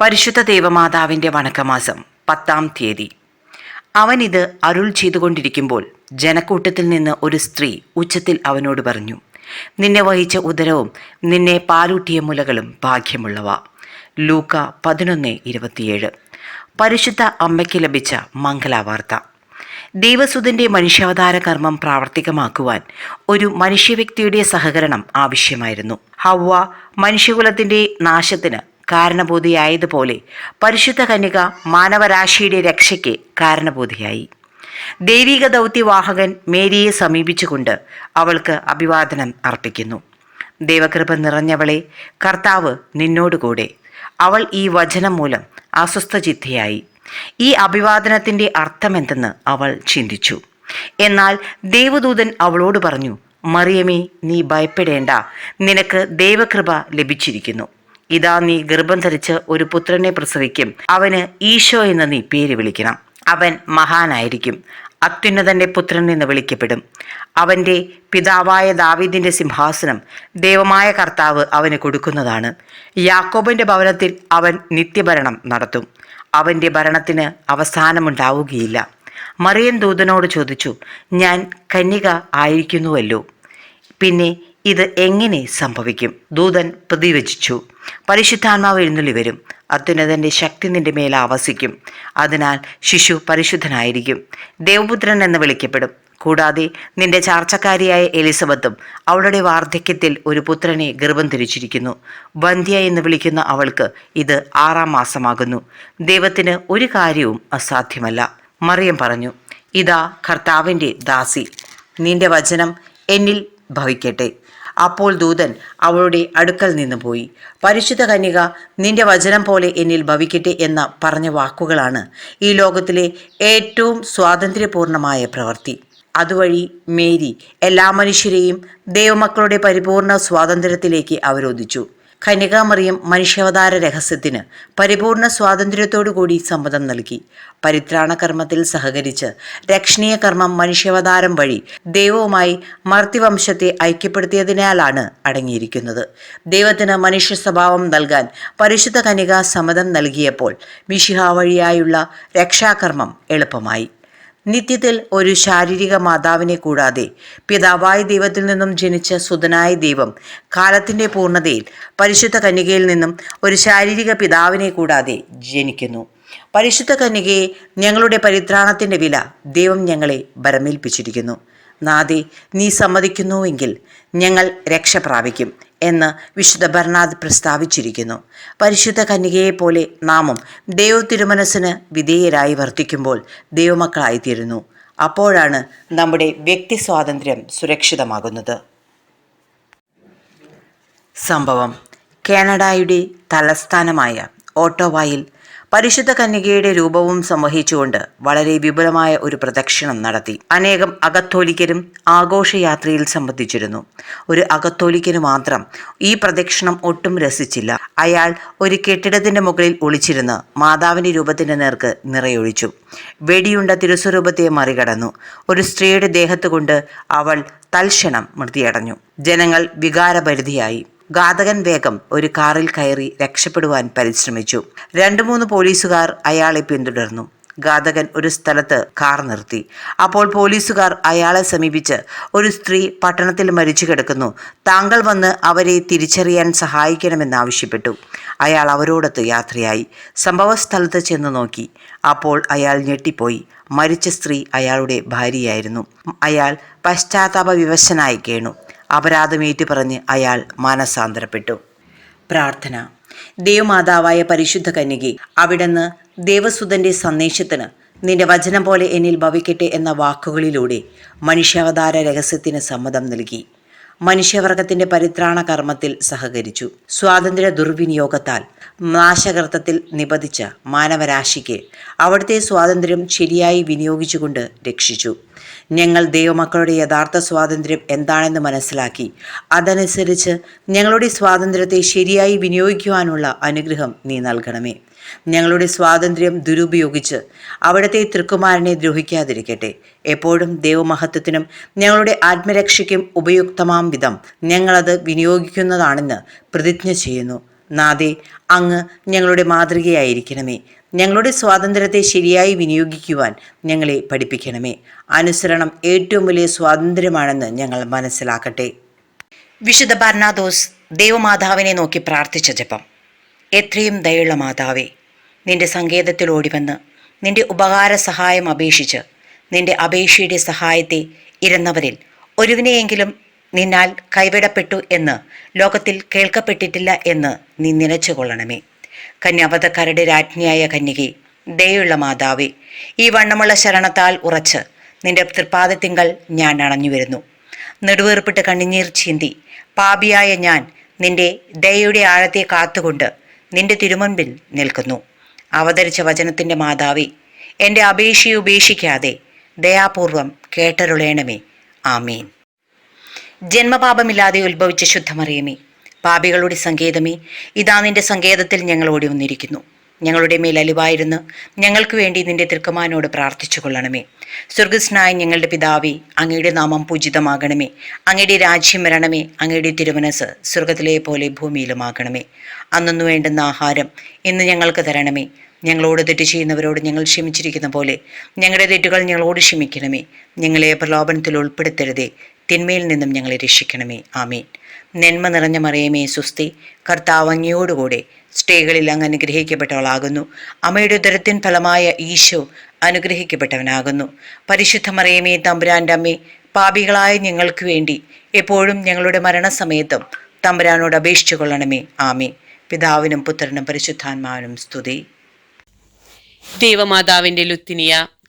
പരിശുദ്ധ ദേവമാതാവിന്റെ വണക്കമാസം പത്താം തീയതി. അവനിത് അരുൾ ചെയ്തുകൊണ്ടിരിക്കുമ്പോൾ ജനക്കൂട്ടത്തിൽ നിന്ന് ഒരു സ്ത്രീ ഉച്ചത്തിൽ അവനോട് പറഞ്ഞു നിന്നെ വഹിച്ച ഉദരവും നിന്നെ പാലൂട്ടിയ മുലകളും ഭാഗ്യമുള്ളവ. ലൂക്ക പതിനൊന്ന് ഇരുപത്തിയേഴ്. പരിശുദ്ധ അമ്മയ്ക്ക് ലഭിച്ച മംഗലാവാർത്ത. ദൈവസുതന്റെ മനുഷ്യാവതാര കർമ്മം പ്രാവർത്തികമാക്കുവാൻ ഒരു മനുഷ്യവ്യക്തിയുടെ സഹകരണം ആവശ്യമായിരുന്നു. ഹവ്വ മനുഷ്യകുലത്തിന്റെ നാശത്തിന് കാരണബോധിയായതുപോലെ പരിശുദ്ധ കന്യക മാനവരാശിയുടെ രക്ഷയ്ക്ക് കാരണബോധിയായി. ദൈവിക ദൗത്യവാഹകൻ മേരിയെ സമീപിച്ചുകൊണ്ട് അവൾക്ക് അഭിവാദനം അർപ്പിക്കുന്നു. ദൈവകൃപ നിറഞ്ഞവളെ കർത്താവ് നിന്നോടുകൂടെ. അവൾ ഈ വചനം മൂലം അസ്വസ്ഥചിത്തയായി. ഈ അഭിവാദനത്തിന്റെ അർത്ഥമെന്തെന്ന് അവൾ ചിന്തിച്ചു. എന്നാൽ ദേവദൂതൻ അവളോട് പറഞ്ഞു മറിയമേ നീ ഭയപ്പെടേണ്ട. നിനക്ക് ദൈവകൃപ ലഭിച്ചിരിക്കുന്നു. ഇതാ നീ ഗർഭം ധരിച്ച് ഒരു പുത്രനെ പ്രസവിക്കും. അവന് ഈശോ എന്ന് നീ പേര് വിളിക്കണം. അവൻ മഹാനായിരിക്കും. അത്യുന്നതന്റെ പുത്രൻ എന്ന് വിളിക്കപ്പെടും. അവന്റെ പിതാവായ ദാവീദിന്റെ സിംഹാസനം ദൈവമായ കർത്താവ് അവന് കൊടുക്കുന്നതാണ്. യാക്കോബിന്റെ ഭവനത്തിൽ അവൻ നിത്യഭരണം നടത്തും. അവന്റെ ഭരണത്തിന് അവസാനമുണ്ടാവുകയില്ല. മറിയൻ ദൂതനോട് ചോദിച്ചു ഞാൻ കന്യക ആയിരിക്കുന്നുവല്ലോ. പിന്നെ ഇത് എങ്ങനെ സംഭവിക്കും? ദൂതൻ പ്രതിവചിച്ചു. പരിശുദ്ധാത്മാവ് എഴുന്നള്ളി വരും. അത്യുന്നതന്റെ ശക്തി നിന്റെ മേൽ ആവസിക്കും. അതിനാൽ ശിശു പരിശുദ്ധനായിരിക്കും. ദേവപുത്രൻ എന്ന് വിളിക്കപ്പെടും. കൂടാതെ നിന്റെ ചാർച്ചക്കാരിയായ എലിസബത്തും അവളുടെ വാർദ്ധക്യത്തിൽ ഒരു പുത്രനെ ഗർഭം ധരിച്ചിരിക്കുന്നു. വന്ധ്യ എന്ന് വിളിക്കുന്ന അവൾക്ക് ഇത് ആറാം മാസമാകുന്നു. ദൈവത്തിന് ഒരു കാര്യവും അസാധ്യമല്ല. മറിയം പറഞ്ഞു ഇതാ കർത്താവിന്റെ ദാസി. നിന്റെ വചനം എന്നിൽ ഭവിക്കട്ടെ. അപ്പോൾ ദൂതൻ അവളുടെ അടുക്കൽ നിന്ന് പോയി. പരിശുദ്ധ കന്യക നിന്റെ വചനം പോലെ എന്നിൽ ഭവിക്കട്ടെ എന്ന പറഞ്ഞ വാക്കുകളാണ് ഈ ലോകത്തിലെ ഏറ്റവും സ്വാതന്ത്ര്യപൂർണമായ പ്രവൃത്തി. അതുവഴി മേരി എല്ലാ മനുഷ്യരെയും ദൈവമക്കളുടെ പരിപൂർണ സ്വാതന്ത്ര്യത്തിലേക്ക് അവരോധിച്ചു. കന്യകാമറിയം മനുഷ്യാവതാര രഹസ്യത്തിന് പരിപൂർണ സ്വാതന്ത്ര്യത്തോടുകൂടി സമ്മതം നൽകി. പരിത്രാണ കർമ്മത്തിൽ സഹകരിച്ച് രക്ഷണീയ കർമ്മം മനുഷ്യാവതാരം വഴി ദൈവവുമായി മർത്തിവംശത്തെ ഐക്യപ്പെടുത്തിയതിനാലാണ് അടങ്ങിയിരിക്കുന്നത്. ദൈവത്തിന് മനുഷ്യ സ്വഭാവം നൽകാൻ പരിശുദ്ധ കനിക സമ്മതം നൽകിയപ്പോൾ മിഷിഹ വഴിയായുള്ള രക്ഷാകർമ്മം എളുപ്പമായി. നിത്യത്തിൽ ഒരു ശാരീരിക മാതാവിനെ കൂടാതെ പിതാവായ ദൈവത്തിൽ നിന്നും ജനിച്ച സുതനായ ദൈവം കാലത്തിന്റെ പൂർണതയിൽ പരിശുദ്ധ കന്യകയിൽ നിന്നും ഒരു ശാരീരിക പിതാവിനെ കൂടാതെ ജനിക്കുന്നു. പരിശുദ്ധ കന്യകയെ ഞങ്ങളുടെ പരിത്രാണത്തിന്റെ വില ദൈവം ഞങ്ങളെ ബരമേൽപ്പിച്ചിരിക്കുന്നു നാദേ നീ സമ്മതിക്കുന്നുവെങ്കിൽ ഞങ്ങൾ രക്ഷ പ്രാപിക്കും എന്ന് വിശുദ്ധ ഭരണാദ് പ്രസ്താവിച്ചിരിക്കുന്നു. പരിശുദ്ധ കന്യകയെപ്പോലെ നാമും ദൈവ തിരുമനസ്സിന് വിധേയരായി വർത്തിക്കുമ്പോൾ ദൈവമക്കളായിത്തീരുന്നു. അപ്പോഴാണ് നമ്മുടെ വ്യക്തി സ്വാതന്ത്ര്യം സുരക്ഷിതമാകുന്നത്. സംഭവം കാനഡയുടെ തലസ്ഥാനമായ ഓട്ടോവായിൽ പരിശുദ്ധ കന്യകയുടെ രൂപവും സംവഹിച്ചുകൊണ്ട് വളരെ വിപുലമായ ഒരു പ്രദക്ഷിണം നടത്തി. അനേകം അകത്തോലിക്കരും ആഘോഷയാത്രയിൽ സംബന്ധിച്ചിരുന്നു. ഒരു അകത്തോലിക്കന് മാത്രം ഈ പ്രദക്ഷിണം ഒട്ടും രസിച്ചില്ല. അയാൾ ഒരു കെട്ടിടത്തിന്റെ മുകളിൽ ഒളിച്ചിരുന്ന് മാതാവിന്റെ രൂപത്തിന്റെ നേർക്ക് നിറയൊഴിച്ചു. വെടിയുണ്ട തിരുസ്വരൂപത്തെ മറികടന്നു. ഒരു സ്ത്രീയുടെ ദേഹത്തുകൊണ്ട് അവൾ തൽക്ഷണം മൃതിയടഞ്ഞു. ജനങ്ങൾ വികാരപരിധിയായി. ഘാതകൻ വേഗം ഒരു കാറിൽ കയറി രക്ഷപ്പെടുവാൻ പരിശ്രമിച്ചു. രണ്ടു മൂന്ന് പോലീസുകാർ അയാളെ പിന്തുടർന്നു. ഘാതകൻ ഒരു സ്ഥലത്ത് കാർ നിർത്തി. അപ്പോൾ പോലീസുകാർ അയാളെ സമീപിച്ച് ഒരു സ്ത്രീ പട്ടണത്തിൽ മരിച്ചു കിടക്കുന്നു. താങ്കൾ വന്ന് അവരെ തിരിച്ചറിയാൻ സഹായിക്കണമെന്നാവശ്യപ്പെട്ടു. അയാൾ അവരോടൊത്ത് യാത്രയായി. സംഭവ സ്ഥലത്ത് ചെന്ന് നോക്കി. അപ്പോൾ അയാൾ ഞെട്ടിപ്പോയി. മരിച്ച സ്ത്രീ അയാളുടെ ഭാര്യയായിരുന്നു. അയാൾ പശ്ചാത്താപ വിവശനായി കേണു. അപരാധമേറ്റു പറഞ്ഞ് അയാൾ മാനസാന്തരപ്പെട്ടു. പ്രാർത്ഥന. ദേവമാതാവായ പരിശുദ്ധ കന്യകി അവിടുന്ന് ദേവസുതന്റെ സന്ദേശത്തിന് നിന്റെ വചനം പോലെ എന്നിൽ ഭവിക്കട്ടെ എന്ന വാക്കുകളിലൂടെ മനുഷ്യാവതാര രഹസ്യത്തിന് സമ്മതം നൽകി. മനുഷ്യവർഗത്തിന്റെ പരിത്രാണ കർമ്മത്തിൽ സഹകരിച്ചു. സ്വാതന്ത്ര്യ ദുർവിനിയോഗത്താൽ നാശകർത്തത്തിൽ നിബദിച്ച മാനവരാശിക്ക് അവിടുത്തെ സ്വാതന്ത്ര്യം ശരിയായി വിനിയോഗിച്ചുകൊണ്ട് രക്ഷിച്ചു. ഞങ്ങൾ ദൈവമക്കളുടെ യഥാർത്ഥ സ്വാതന്ത്ര്യം എന്താണെന്ന് മനസ്സിലാക്കി. അതനുസരിച്ച് ഞങ്ങളുടെ സ്വാതന്ത്ര്യത്തെ ശരിയായി വിനിയോഗിക്കുവാനുള്ള അനുഗ്രഹം നീ നൽകണമേ. ഞങ്ങളുടെ സ്വാതന്ത്ര്യം ദുരുപയോഗിച്ച് അവിടുത്തെ തൃക്കുമാരനെ ദ്രോഹിക്കാതിരിക്കട്ടെ. എപ്പോഴും ദൈവമഹത്വത്തിനും ഞങ്ങളുടെ ആത്മരക്ഷയ്ക്കും ഉപയുക്തമാം വിധം ഞങ്ങളത് വിനിയോഗിക്കുന്നതാണെന്ന് പ്രതിജ്ഞ ചെയ്യുന്നു. നാദേ അങ്ങ് ഞങ്ങളുടെ മാതൃകയായിരിക്കണമേ. ഞങ്ങളുടെ സ്വാതന്ത്ര്യത്തെ ശരിയായി വിനിയോഗിക്കുവാൻ ഞങ്ങളെ പഠിപ്പിക്കണമേ. അനുസരണം ഏറ്റവും വലിയ സ്വാതന്ത്ര്യമാണെന്ന് ഞങ്ങൾ മനസ്സിലാക്കട്ടെ. വിശുദ്ധ ബർണാദോസ് ദേവമാതാവിനെ നോക്കി പ്രാർത്ഥിച്ച ജപം. എത്രയും ദയുള്ള മാതാവേ നിന്റെ സങ്കേതത്തിൽ ഓടിവന്ന് നിന്റെ ഉപകാര സഹായം അപേക്ഷിച്ച് നിന്റെ അപേക്ഷയുടെ സഹായത്തെ ഇരുന്നവരിൽ ഒരുവിനെയെങ്കിലും നിന്നാൽ കൈവിടപ്പെട്ടു എന്ന് ലോകത്തിൽ കേൾക്കപ്പെട്ടിട്ടില്ല എന്ന് നീ നിലച്ചുകൊള്ളണമേ കന്യാവധക്കാരുടെ രാജ്ഞിയായ കന്യകി ദയുള്ള മാതാവേ ഈ വണ്ണമുള്ള ശരണത്താൽ ഉറച്ച് നിന്റെ തൃപ്പാദത്തിങ്കൽ ഞാൻ അണഞ്ഞു വരുന്നു നെടുവേർപ്പിട്ട് കണ്ണുനീർ ചീന്തി പാപിയായ ഞാൻ നിന്റെ ദയയുടെ ആഴത്തെ കാത്തുകൊണ്ട് നിന്റെ തിരുമുൻപിൽ നിൽക്കുന്നു. അവതരിച്ച വചനത്തിന്റെ മാതാവി എന്റെ അപേക്ഷയെ ഉപേക്ഷിക്കാതെ ദയാപൂർവം കേട്ടരുളേണമേ. ആമീൻ. ജന്മപാപമില്ലാതെ ഉത്ഭവിച്ച ശുദ്ധമറിയമേ പാപികളുടെ സങ്കേതമേ ഇതാ നിന്റെ സങ്കേതത്തിൽ ഞങ്ങൾ ഓടി വന്നിരിക്കുന്നു ഞങ്ങളുടെ മേൽ അലിവായിരുന്നു ഞങ്ങൾക്ക് വേണ്ടി നിന്റെ തിർക്കമാനോട് പ്രാർത്ഥിച്ചു കൊള്ളണമേ സ്വർഗസ്നായ ഞങ്ങളുടെ പിതാവേ അങ്ങയുടെ നാമം പൂജിതമാകണമേ. അങ്ങയുടെ രാജ്യം വരണമേ അങ്ങയുടെ തിരുമനസ് സ്വർഗത്തിലെ പോലെ ഭൂമിയിലുമാകണമേ. അന്നു വേണ്ടുന്ന ആഹാരം ഇന്ന് ഞങ്ങൾക്ക് തരണമേ. ഞങ്ങളോട് തെറ്റ് ചെയ്യുന്നവരോട് ഞങ്ങൾ ക്ഷമിച്ചിരിക്കുന്ന പോലെ ഞങ്ങളുടെ തെറ്റുകൾ ഞങ്ങളോട് ക്ഷമിക്കണമേ. ഞങ്ങളെ പ്രലോഭനത്തിൽ ഉൾപ്പെടുത്തരുതേ. തിന്മയിൽ നിന്നും ഞങ്ങളെ രക്ഷിക്കണമേ. ആമീൻ. നന്മ നിറഞ്ഞ മറിയമേ സുസ്തി കർത്താവ് അങ്ങയോടുകൂടെ സ്ത്രീകളിൽ അങ്ങ് അനുഗ്രഹിക്കപ്പെട്ടവളാകുന്നു. അമ്മയുടെ ഉദരത്തിൻ ഫലമായ ഈശോ അനുഗ്രഹിക്കപ്പെട്ടവനാകുന്നു. പരിശുദ്ധ മറിയമേ തമ്പുരാന്റെ അമ്മേ പാപികളായ ഞങ്ങൾക്ക് വേണ്ടി എപ്പോഴും ഞങ്ങളുടെ മരണസമയത്തും തമ്പുരാനോട് അപേക്ഷിച്ചു കൊള്ളണമേ. ആമേ പിതാവിനും പുത്രനും പരിശുദ്ധാത്മാവിനും സ്തുതി. ദേവമാതാവിന്റെ ലുത്തിനിയ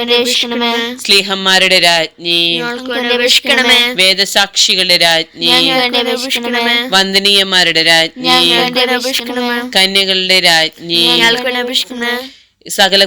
അപേക്ഷിക്കണമേ സ്ലീഹന്മാരുടെ രാജ്ഞി. അപേക്ഷിക്കണമേ വേദസാക്ഷികളുടെ രാജ്ഞി. അപേക്ഷിക്കണമേ വന്ദനീയന്മാരുടെ രാജ്ഞി. അപേക്ഷിക്കണമേ കന്യകളുടെ രാജ്ഞി. അപേക്ഷിക്കണമേ സകല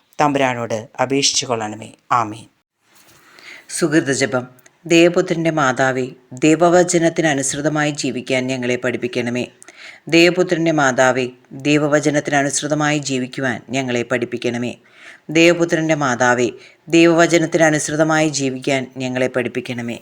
തമ്പുരാനോട് അപേക്ഷിച്ചു കൊള്ളണമേ. ആമീൻ. സുഹൃതജപം ദേവപുത്രന്റെ മാതാവേ ദേവവചനത്തിനനുസൃതമായി ജീവിക്കാൻ ഞങ്ങളെ പഠിപ്പിക്കണമേ. ദേവപുത്രന്റെ മാതാവേ ദേവവചനത്തിനനുസൃതമായി ജീവിക്കുവാൻ ഞങ്ങളെ പഠിപ്പിക്കണമേ. ദേവപുത്രന്റെ മാതാവേ ദേവവചനത്തിനനുസൃതമായി ജീവിക്കാൻ ഞങ്ങളെ പഠിപ്പിക്കണമേ.